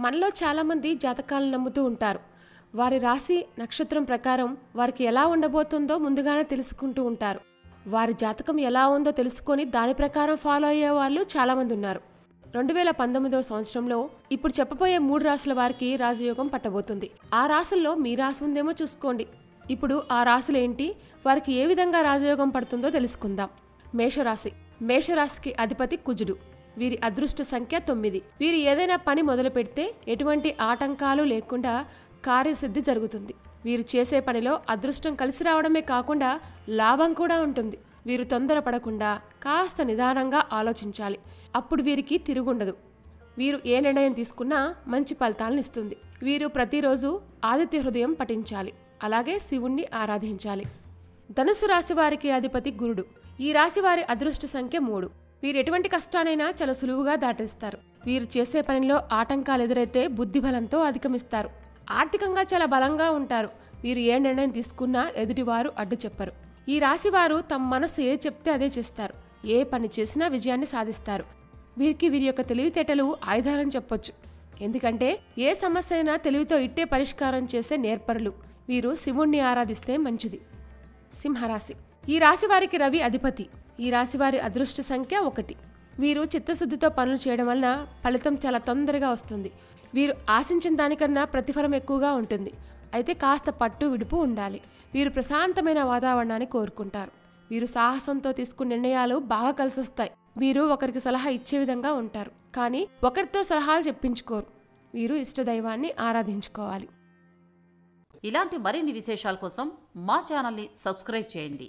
మనలో చాలామంది జాతకాలను నమ్ముతూ ఉంటారు. వారి రాశి నక్షత్రం ప్రకారం వారికి ఎలా ఉండబోతుందో ముందుగానే తెలుసుకుంటూ ఉంటారు. వారి జాతకం ఎలా ఉందో తెలుసుకొని దాని ప్రకారం ఫాలో అయ్యే వాళ్ళు చాలామంది ఉన్నారు. రెండు వేల పంతొమ్మిదవ సంవత్సరంలో ఇప్పుడు చెప్పబోయే మూడు రాసుల వారికి రాజయోగం పట్టబోతుంది. ఆ రాసుల్లో మీ రాసి ఉందేమో చూసుకోండి. ఇప్పుడు ఆ రాశులు ఏంటి వారికి ఏ విధంగా రాజయోగం పడుతుందో తెలుసుకుందాం. మేషరాశి. మేషరాశికి అధిపతి కుజుడు. వీరి అదృష్ట సంఖ్య తొమ్మిది. వీరు ఏదైనా పని మొదలు పెడితే ఎటువంటి ఆటంకాలు లేకుండా కార్యసిద్ధి జరుగుతుంది. వీరు చేసే పనిలో అదృష్టం కలిసి రావడమే కాకుండా లాభం కూడా ఉంటుంది. వీరు తొందరపడకుండా కాస్త నిదానంగా ఆలోచించాలి. అప్పుడు వీరికి తిరుగుండదు. వీరు ఏ నిర్ణయం తీసుకున్నా మంచి ఫలితాలను ఇస్తుంది. వీరు ప్రతిరోజు ఆదిత్య హృదయం పఠించాలి. అలాగే శివుణ్ణి ఆరాధించాలి. ధనుసు రాశి వారికి అధిపతి గురుడు. ఈ రాశి వారి అదృష్ట సంఖ్య మూడు. వీరు ఎటువంటి కష్టానైనా చాలా సులువుగా దాటిస్తారు. వీరు చేసే పనిలో ఆటంకాలు ఎదురైతే బుద్ధిబలంతో అధిగమిస్తారు. ఆర్థికంగా చాలా బలంగా ఉంటారు. వీరు ఏ నిర్ణయం తీసుకున్నా ఎదుటివారు అడ్డు చెప్పరు. ఈ రాశి వారు తమ మనసు ఏది చెప్తే అదే చేస్తారు. ఏ పని చేసినా విజయాన్ని సాధిస్తారు. వీరికి వీరి యొక్క తెలివితేటలు ఆయుధాలని చెప్పొచ్చు. ఎందుకంటే ఏ సమస్య అయినా తెలివితో ఇట్టే పరిష్కారం చేసే నేర్పరులు. వీరు శివుణ్ణి ఆరాధిస్తే మంచిది. సింహరాశి. ఈ రాశి వారికి రవి అధిపతి. ఈ రాశి వారి అదృష్ట సంఖ్య ఒకటి. వీరు చిత్తశుద్ధితో పనులు చేయడం వలన ఫలితం చాలా తొందరగా వస్తుంది. వీరు ఆశించిన దానికన్నా ప్రతిఫలం ఎక్కువగా ఉంటుంది. అయితే కాస్త పట్టు విడుపు ఉండాలి. వీరు ప్రశాంతమైన వాతావరణాన్ని కోరుకుంటారు. వీరు సాహసంతో తీసుకున్న నిర్ణయాలు బాగా కలిసొస్తాయి. వీరు ఒకరికి సలహా ఇచ్చే విధంగా ఉంటారు. కానీ ఒకరితో సలహాలు చెప్పించుకోరు. వీరు ఇష్టదైవాన్ని ఆరాధించుకోవాలి. ఇలాంటి మరిన్ని విశేషాల కోసం మా ఛానల్ని సబ్స్క్రైబ్ చేయండి